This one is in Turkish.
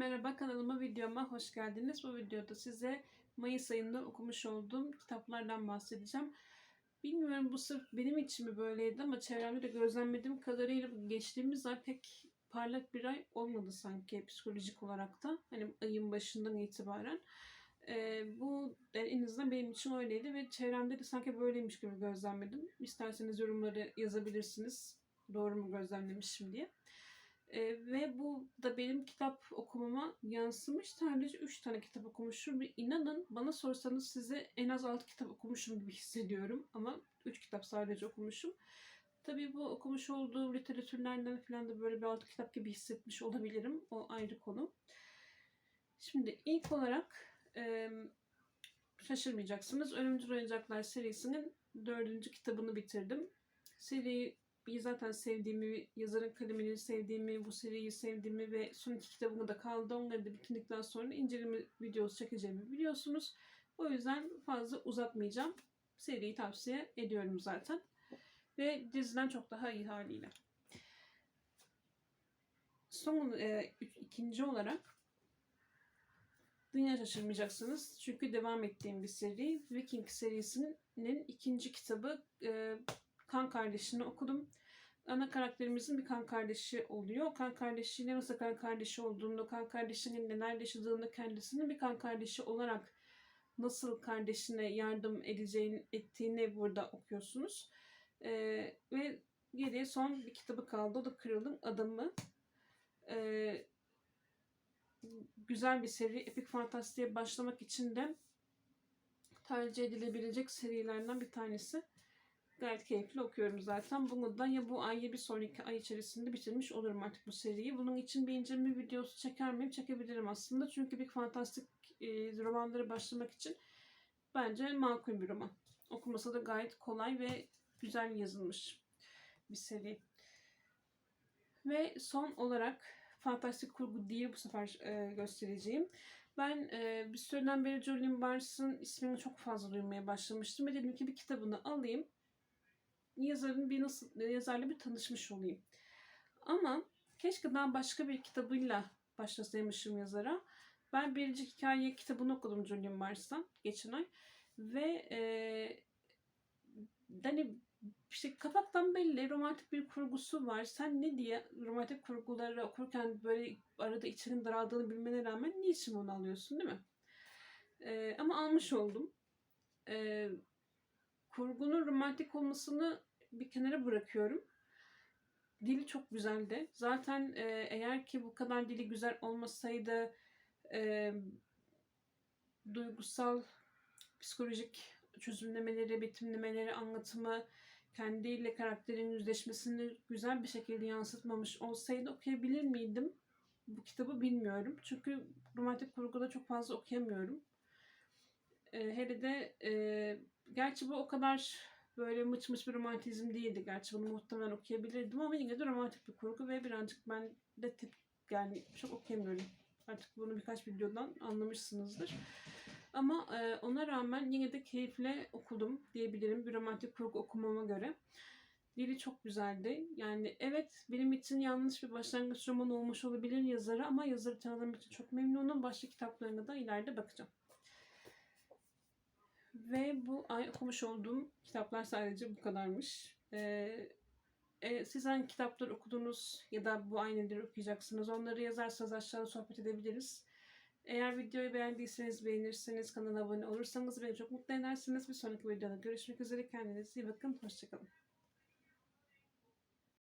Merhaba kanalıma videoma hoş geldiniz. Bu videoda size Mayıs ayında okumuş olduğum kitaplardan bahsedeceğim. Bilmiyorum bu sırf benim için mi böyleydi ama çevremde de gözlemlediğim kadarıyla geçtiğimiz ay pek parlak bir ay olmadı sanki psikolojik olarak da. Hani ayın başından itibaren. Ee, bu yani en azından benim için öyleydi ve çevremde de sanki böyleymiş gibi gözlemledim. İsterseniz yorumları yazabilirsiniz. Doğru mu gözlemlemişim diye. E, ve bu da benim kitap okumama yansımış. Sadece 3 tane kitap okumuşum. Ve inanın bana sorsanız size en az 6 kitap okumuşum gibi hissediyorum. Ama 3 kitap sadece okumuşum. Tabii bu okumuş olduğum literatürlerden falan da böyle bir 6 kitap gibi hissetmiş olabilirim. O ayrı konu. Şimdi ilk olarak e, şaşırmayacaksınız. Ölümcül Oyuncaklar serisinin dördüncü kitabını bitirdim. Seri zaten sevdiğimi, yazarın kalemini sevdiğimi, bu seriyi sevdiğimi ve son iki kitabımı da kaldı. Onları da bitirdikten sonra inceleme videosu çekeceğimi biliyorsunuz. O yüzden fazla uzatmayacağım. Seriyi tavsiye ediyorum zaten. Ve diziden çok daha iyi haliyle. Son e, ikinci olarak Dünya şaşırmayacaksınız. Çünkü devam ettiğim bir seri. Viking serisinin ikinci kitabı e, kan kardeşini okudum. Ana karakterimizin bir kan kardeşi oluyor. Kan kardeşiyle nasıl kan kardeşi olduğunu, kan kardeşinin neler yaşadığını, kendisinin bir kan kardeşi olarak nasıl kardeşine yardım edeceğini, ettiğini burada okuyorsunuz. Ee, ve geriye son bir kitabı kaldı. O da Kırıldım Adamı. Ee, güzel bir seri. Epik fantastiğe başlamak için de tercih edilebilecek serilerden bir tanesi gayet keyifli okuyorum zaten. Bunu da ya bu ay ya bir sonraki ay içerisinde bitirmiş olurum artık bu seriyi. Bunun için bir inceleme videosu çeker miyim? Çekebilirim aslında. Çünkü bir fantastik e, romanlara başlamak için bence makul bir roman. Okuması da gayet kolay ve güzel yazılmış bir seri. Ve son olarak fantastik kurgu değil bu sefer e, göstereceğim. Ben e, bir süreden beri Julian Barnes'ın ismini çok fazla duymaya başlamıştım. Ve dedim ki bir kitabını alayım yazarın bir nasıl yazarla bir tanışmış olayım. Ama keşke daha başka bir kitabıyla başlasaymışım yazara. Ben birinci hikaye kitabını okudum Julian Mars'tan geçen ay. Ve e, hani işte kapaktan belli romantik bir kurgusu var. Sen ne diye romantik kurguları okurken böyle arada içinin daraldığını bilmene rağmen niçin onu alıyorsun değil mi? E, ama almış oldum. E, kurgunun romantik olmasını bir kenara bırakıyorum. Dili çok güzeldi. Zaten e, eğer ki bu kadar dili güzel olmasaydı e, duygusal, psikolojik çözümlemeleri, betimlemeleri, anlatımı, kendiyle karakterin yüzleşmesini güzel bir şekilde yansıtmamış olsaydı okuyabilir miydim? Bu kitabı bilmiyorum. Çünkü romantik kurguda çok fazla okuyamıyorum. E, hele de e, gerçi bu o kadar böyle mıç mıç bir romantizm değildi. Gerçi bunu muhtemelen okuyabilirdim ama yine de romantik bir kurgu ve birazcık ben de tip yani çok okuyamıyorum. Artık bunu birkaç videodan anlamışsınızdır. Ama e, ona rağmen yine de keyifle okudum diyebilirim bir romantik kurgu okumama göre. Dili çok güzeldi. Yani evet benim için yanlış bir başlangıç roman olmuş olabilir yazarı ama yazarı tanıdığım için çok memnunum. Başka kitaplarına da ileride bakacağım. Ve bu ay okumuş olduğum kitaplar sadece bu kadarmış. Ee, e, siz hangi kitaplar okudunuz ya da bu ay nedir okuyacaksınız onları yazarsanız aşağıda sohbet edebiliriz. Eğer videoyu beğendiyseniz beğenirseniz kanala abone olursanız beni çok mutlu edersiniz. Bir sonraki videoda görüşmek üzere. Kendinize iyi bakın. Hoşçakalın.